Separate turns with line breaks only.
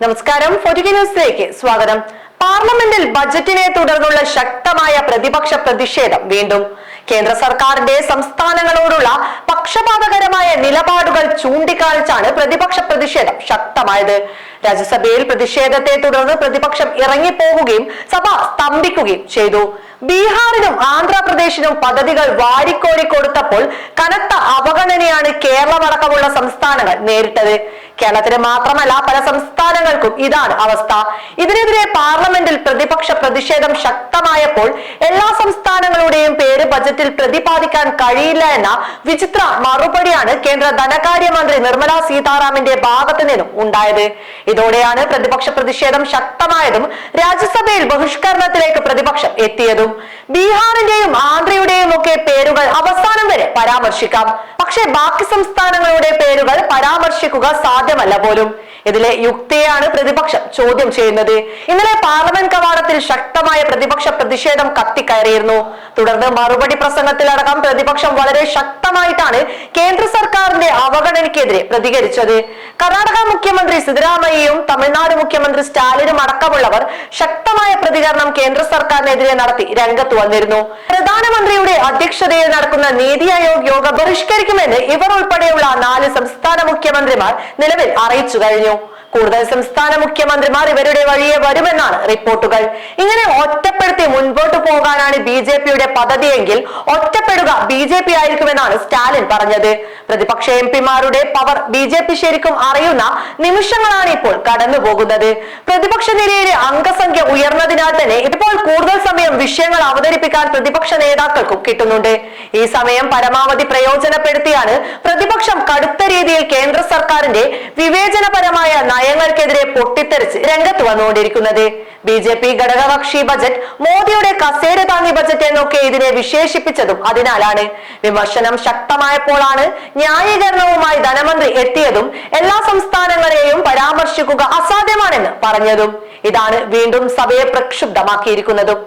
നമസ്കാരം. ന്യൂസിലേക്ക് സ്വാഗതം. പാർലമെന്റിൽ ബജറ്റിനെ തുടർന്നുള്ള ശക്തമായ പ്രതിപക്ഷ പ്രതിഷേധം വീണ്ടും. കേന്ദ്ര സർക്കാരിന്റെ സംസ്ഥാനങ്ങളോടുള്ള പക്ഷപാതകരമായ നിലപാടുകൾ ചൂണ്ടിക്കാണിച്ചാണ് പ്രതിപക്ഷ പ്രതിഷേധം ശക്തമായത്. രാജ്യസഭയിൽ പ്രതിഷേധത്തെ തുടർന്ന് പ്രതിപക്ഷം ഇറങ്ങിപ്പോവുകയും സഭ സ്തംഭിക്കുകയും ചെയ്തു. ബീഹാറിനും ആന്ധ്രാപ്രദേശിനും പദ്ധതികൾ വാരിക്കോരി കൊടുത്തപ്പോൾ കനത്ത അവഗണനയാണ് കേരളമടക്കമുള്ള സംസ്ഥാനങ്ങൾ നേരിട്ടത്. കേരളത്തിന് മാത്രമല്ല പല സംസ്ഥാനങ്ങൾക്കും ഇതാണ് അവസ്ഥ. ഇതിനെതിരെ പാർലമെന്റിൽ പ്രതിപക്ഷ പ്രതിഷേധം ശക്തമായപ്പോൾ എല്ലാ സംസ്ഥാനങ്ങളുടെയും പേര് ബജറ്റിൽ പ്രതിപാദിക്കാൻ കഴിയില്ല എന്ന വിചിത്ര മറുപടിയാണ് കേന്ദ്ര ധനകാര്യമന്ത്രി നിർമ്മല സീതാറാമിന്റെ ഭാഗത്തു നിന്നും ഉണ്ടായത്. ഇതോടെയാണ് പ്രതിപക്ഷ പ്രതിഷേധം ശക്തമായതും രാജ്യസഭയിൽ ബഹിഷ്കരണത്തിലേക്ക് പ്രതിപക്ഷം എത്തിയതും. ബീഹാറിന്റെയും ആന്ധ്രയുടെയും ഒക്കെ പേരുകൾ അവസാനം വരെ പരാമർശിക്കാം. പക്ഷേ ബാക്കി സംസ്ഥാനങ്ങളുടെ പേരുകൾ പരാമർശിക്കുക സാധ്യമല്ല പോലും. ഇതിലെ യുക്തിയാണ് പ്രതിപക്ഷം ചോദ്യം ചെയ്യുന്നത്. ഇന്നലെ പാർലമെന്റ് കവാടത്തിൽ ശക്തമായ പ്രതിപക്ഷ പ്രതിഷേധം കത്തിക്കയറിയിരുന്നു. തുടർന്ന് മറുപടി പ്രസംഗത്തിലടക്കം പ്രതിപക്ഷം വളരെ ശക്തമായിട്ടാണ് കേന്ദ്ര സർക്കാരിന്റെ അവഗണനയ്ക്കെതിരെ പ്രതികരിച്ചത്. കർണാടക മുഖ്യമന്ത്രി സിദ്ധരാമയ്യയും തമിഴ്നാട് മുഖ്യമന്ത്രി സ്റ്റാലിനും അടക്കമുള്ളവർ ശക്തമായ പ്രതികരണം കേന്ദ്ര സർക്കാരിനെതിരെ നടത്തി രംഗത്ത് വന്നിരുന്നു. പ്രധാനമന്ത്രിയുടെ അധ്യക്ഷതയിൽ നടക്കുന്ന നീതി ആയോഗ് യോഗം ബഹിഷ്കരിക്കുമെന്ന് ഇവർ ഉൾപ്പെടെയുള്ള നാല് സംസ്ഥാന മുഖ്യമന്ത്രിമാർ നിലവിൽ അറിയിച്ചു കഴിഞ്ഞു. കൂടുതൽ സംസ്ഥാന മുഖ്യമന്ത്രിമാർ ഇവരുടെ വഴിയെ വരുമെന്നാണ് റിപ്പോർട്ടുകൾ. ഇങ്ങനെ ഒറ്റപ്പെടുത്തി മുൻപോട്ട് പോകാനാണ് ബി ജെ പിയുടെ പദ്ധതിയെങ്കിൽ ഒറ്റപ്പെടുക ബി ജെ പി ആയിരിക്കുമെന്നാണ് സ്റ്റാലിൻ പറഞ്ഞത്. പ്രതിപക്ഷ എം പിമാരുടെ പവർ ബി ജെ പി ശരിക്കും അറിയുന്ന നിമിഷങ്ങളാണ് ഇപ്പോൾ കടന്നുപോകുന്നത്. പ്രതിപക്ഷ നിരയിലെ അംഗസംഖ്യ ഉയർന്നതിനാൽ തന്നെ ഇപ്പോൾ കൂടുതൽ സമയം വിഷയങ്ങൾ അവതരിപ്പിക്കാൻ പ്രതിപക്ഷ നേതാക്കൾക്കും കിട്ടുന്നുണ്ട്. ഈ സമയം പരമാവധി പ്രയോജനപ്പെടുത്തിയാണ് പ്രതിപക്ഷം കടുത്ത രീതിയിൽ കേന്ദ്ര സർക്കാരിന്റെ വിവേചനപരമായ നയങ്ങൾക്കെതിരെ പൊട്ടിത്തെറിച്ച് രംഗത്ത് വന്നുകൊണ്ടിരിക്കുന്നത്. ബി ജെ പി ഘടകകക്ഷി ബജറ്റ് മോദിയുടെ കസേര താങ്ങി ബജറ്റ് എന്നൊക്കെ ഇതിനെ വിശേഷിപ്പിച്ചതും അതിനാലാണ്. വിമർശനം ശക്തമായപ്പോഴാണ് ന്യായീകരണവുമായി ധനമന്ത്രി എത്തിയതും എല്ലാ സംസ്ഥാനങ്ങളെയും പരാമർശിക്കുക അസാധ്യമാണെന്ന് പറഞ്ഞതും. ഇതാണ് വീണ്ടും സഭയെ പ്രക്ഷുബ്ധമാക്കിയിരിക്കുന്നതും.